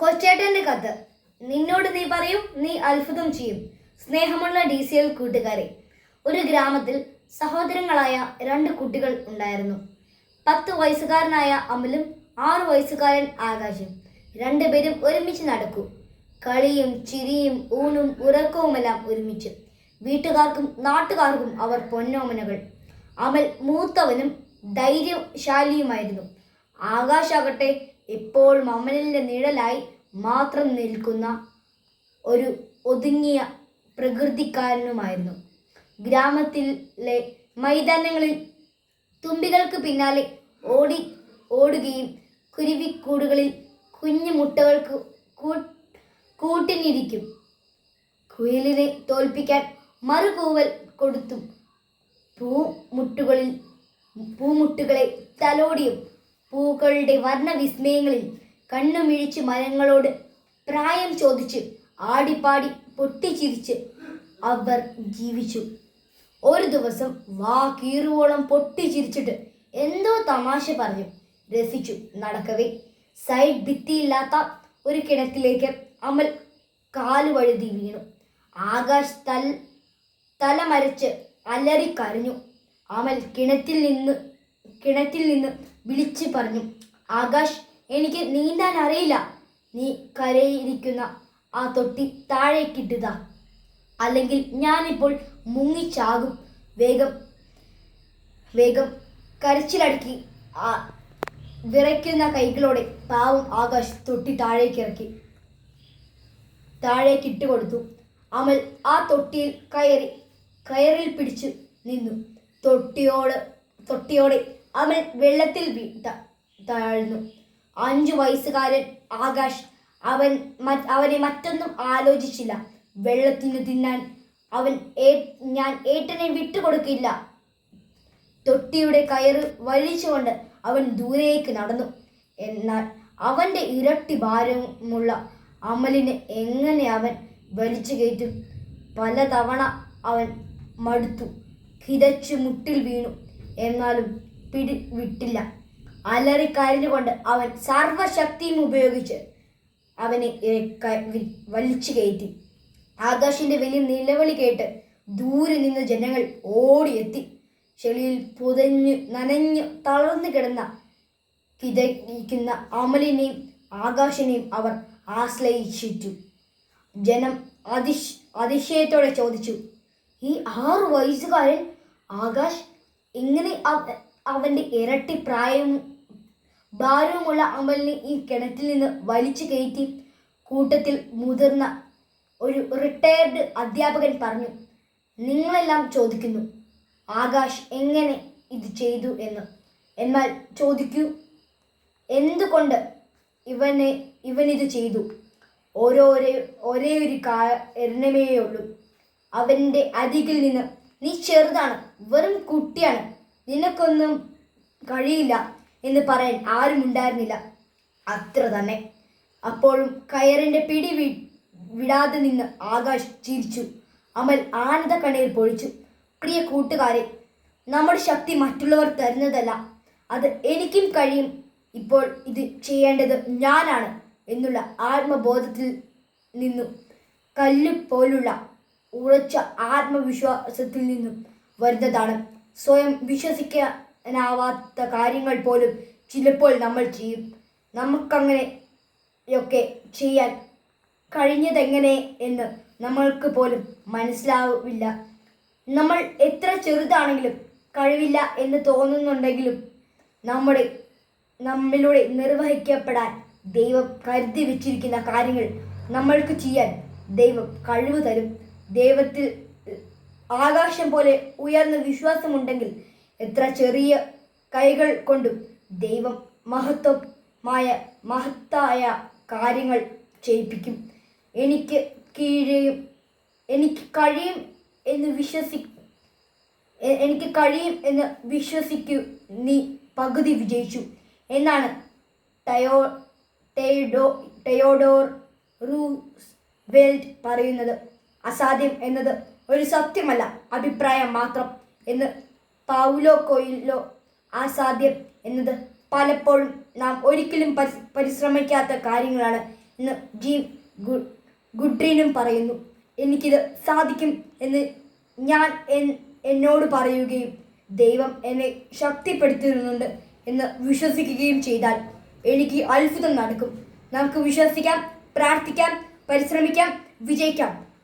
കൊച്ചേട്ടന്റെ കത്ത് നിന്നോട് നീ പറയും നീ അത്ഭുതം ചെയ്യും. സ്നേഹമുള്ള ഡി സി എൽ കൂട്ടുകാരെ ഒരു ഗ്രാമത്തിൽ സഹോദരങ്ങളായ രണ്ട് കുട്ടികൾ ഉണ്ടായിരുന്നു. പത്ത് വയസ്സുകാരനായ അമലും ആറു വയസ്സുകാരൻ ആകാശും രണ്ടുപേരും ഒരുമിച്ച് നടക്കൂ. കളിയും ചിരിയും ഊണും ഉറക്കവുമെല്ലാം ഒരുമിച്ച്. വീട്ടുകാർക്കും നാട്ടുകാർക്കും അവർ പൊന്നോമനകൾ. അമൽ മൂത്തവനും ധൈര്യശാലിയുമായിരുന്നു. ആകാശാകട്ടെ എപ്പോഴും അമലിന്റെ നിഴലായി മാത്രം നിൽക്കുന്ന ഒരു ഒതുങ്ങിയ പ്രകൃതിക്കാരനുമായിരുന്നു. ഗ്രാമത്തിലെ മൈതാനങ്ങളിൽ തുമ്പികൾക്ക് പിന്നാലെ ഓടി ഓടുകയും കുരുവിക്കൂടുകളിൽ കുഞ്ഞു മുട്ടകൾക്ക് കൂട്ടിനിരിക്കും. കുയിലിനെ തോൽപ്പിക്കാൻ മറുകൂവൽ കൊടുത്തും പൂമുട്ടുകളിൽ പൂമുട്ടുകളെ തലോടിയും പൂക്കളുടെ വർണവിസ്മയങ്ങളിൽ കണ്ണുമിഴിച്ച് മരങ്ങളോട് പ്രായം ചോദിച്ച് ആടിപ്പാടി പൊട്ടിച്ചിരിച്ച് അവർ ജീവിച്ചു. ഒരു ദിവസം വാ കീറുവോളം പൊട്ടിച്ചിരിച്ചിട്ട് എന്തോ തമാശ പറഞ്ഞു രസിച്ചു നടക്കവേ. സൈഡ് ഭിത്തിയില്ലാത്ത ഒരു കിണറ്റിലേക്ക് അമൽ കാലുവഴുതി വീണു. ആകാശ് തൽ തലമരച്ച് അലറിക്കരഞ്ഞു അമൽ കിണറ്റിൽ നിന്ന് കിണറ്റിൽ നിന്ന് വിളിച്ചു പറഞ്ഞു ആകാശ് എനിക്ക് നീന്താൻ അറിയില്ല. നീ കരയിരിക്കുന്ന ആ തൊട്ടി താഴേക്കിട്ടുക അല്ലെങ്കിൽ ഞാനിപ്പോൾ മുങ്ങിച്ചാകും. വേഗം വേഗം കരച്ചിലടക്കി ആ വിറയ്ക്കുന്ന കൈകളോടെ പാവം ആകാശ് തൊട്ടി താഴേക്കിറക്കി താഴേക്കിട്ട് കൊടുത്തു. അമൽ ആ തൊട്ടിയിൽ കയറി കയറിൽ പിടിച്ച് നിന്നു. തൊട്ടിയോട് തൊട്ടിയോടെ അവൻ വെള്ളത്തിൽ താഴ്ന്നു. അഞ്ചു വയസ്സുകാരൻ ആകാശ് അവൻ അവനെ മറ്റൊന്നും ആലോചിച്ചില്ല. വെള്ളത്തിന് തിന്നാൻ അവൻ ഞാൻ ഏട്ടനെ വിട്ടുകൊടുക്കില്ല. തൊട്ടിയുടെ കയറ് വലിച്ചുകൊണ്ട് അവൻ ദൂരേക്ക് നടന്നു. എന്നാൽ അവന്റെ ഇരട്ടി ഭാരമുള്ള അമലിനെ എങ്ങനെ അവൻ വലിച്ചു കയറ്റും? പലതവണ അവൻ മടുത്തു. കിതച്ചു മുട്ടിൽ വീണു. എന്നാലും പിടി വിട്ടില്ല. അലറിക്കരഞ്ഞുകൊണ്ട് അവൻ സർവശക്തിയും ഉപയോഗിച്ച് അവനെ വലിച്ചു കയറ്റി. ആകാശിന്റെ വലിയ നിലവിളി കേട്ട് ദൂരെ നിന്ന് ജനങ്ങൾ ഓടിയെത്തി. ചെളിയിൽ പുതഞ്ഞ് നനഞ്ഞ് തളർന്നു കിടന്ന കിതയ്ക്കുന്ന അമലിനെയും ആകാശിനെയും അവർ ആശ്രയിച്ചിട്ടു. ജനം അതിശ് അതിശയത്തോടെ ചോദിച്ചു ഈ ആറു വയസ്സുകാരൻ ആകാശ് എങ്ങനെ അവ- അവന്റെ ഇരട്ടി പ്രായവും ഭാരവുമുള്ള അമലിനെ ഈ കിണറ്റിൽ നിന്ന് വലിച്ചു കയറ്റി കൂട്ടത്തിൽ മുതിർന്ന ഒരു റിട്ടയർഡ് അധ്യാപകൻ പറഞ്ഞു നിങ്ങളെല്ലാം ചോദിക്കുന്നു ആകാശ് എങ്ങനെ ഇത് ചെയ്തു എന്ന്. എന്നാൽ ചോദിക്കൂ എന്തുകൊണ്ട് ഇവനെ ഇവനിത് ചെയ്തു? ഓരോ ഒരേ ഒരു കാരണമേയുള്ളൂ അവന്റെ അരികിൽ നിന്ന് നീ ചെറുതാണ് വെറും കുട്ടിയാണ്. നിനക്കൊന്നും കഴിയില്ല എന്ന് പറയാൻ ആരും ഉണ്ടായിരുന്നില്ല. അത്ര തന്നെ. അപ്പോഴും കയറിന്റെ പിടി വി വിടാതെ നിന്ന് ആകാശ് ചിരിച്ചു. അമൽ ആനന്ദ കണ്ണീർ പൊഴിച്ചു. പ്രിയ കൂട്ടുകാരെ നമ്മുടെ ശക്തി മറ്റുള്ളവർ തരുന്നതല്ല. അത് എനിക്കും കഴിയും. ഇപ്പോൾ ഇത് ചെയ്യേണ്ടത് ഞാനാണ് എന്നുള്ള ആത്മബോധത്തിൽ നിന്നും കല്ല് പോലുള്ള ഉറച്ച ആത്മവിശ്വാസത്തിൽ നിന്നും വരുന്നതാണ്. സ്വയം വിശ്വസിക്കാനാവാത്ത കാര്യങ്ങൾ പോലും ചിലപ്പോൾ നമ്മൾ ചെയ്യും. നമുക്കങ്ങനെയൊക്കെ ചെയ്യാൻ കഴിഞ്ഞതെങ്ങനെ എന്ന് നമ്മൾക്ക് പോലും മനസ്സിലാവില്ല. നമ്മൾ എത്ര ചെറുതാണെങ്കിലും കഴിവില്ല എന്ന് തോന്നുന്നുണ്ടെങ്കിലും നമ്മുടെ നമ്മിലൂടെ നിർവഹിക്കപ്പെടാൻ ദൈവം കരുതി വെച്ചിരിക്കുന്ന കാര്യങ്ങൾ നമ്മൾക്ക് ചെയ്യാൻ ദൈവം കഴിവ് തരും. ദൈവത്തിൽ ആകാശം പോലെ ഉയർന്ന വിശ്വാസമുണ്ടെങ്കിൽ എത്ര ചെറിയ കൈകൾ കൊണ്ടും ദൈവം മഹത്വമായ മഹത്തായ കാര്യങ്ങൾ ചെയ്യിപ്പിക്കും. എനിക്ക് കീഴെയും എനിക്ക് കഴിയും എന്ന് വിശ്വസി എനിക്ക് കഴിയും എന്ന് വിശ്വസിക്കൂ നീ പകുതി വിജയിച്ചു. എന്നാണ് ടയോ ടെയ്ഡോ ടയോഡോർ റൂസ് വെൽറ്റ് പറയുന്നത്. അസാധ്യം എന്നത് ഒരു സത്യമല്ല അഭിപ്രായം മാത്രം എന്ന് പൗലോ കൊയിലോ അസാധ്യം എന്നത് പലപ്പോഴും നാം ഒരിക്കലും പരി- പരിശ്രമിക്കാത്ത കാര്യങ്ങളാണ് എന്ന് ജീ ഗു- ഗുഡ്രിനും പറയുന്നു. എനിക്കിത് സാധിക്കും എന്ന് ഞാൻ എന്നോട് പറയുകയും ദൈവം എന്നെ ശക്തിപ്പെടുത്തുന്നുണ്ട് എന്ന് വിശ്വസിക്കുകയും ചെയ്താൽ എനിക്ക് അത്ഭുതം നടക്കും. നമുക്ക് വിശ്വസിക്കാം പ്രാർത്ഥിക്കാം പരിശ്രമിക്കാം വിജയിക്കാം.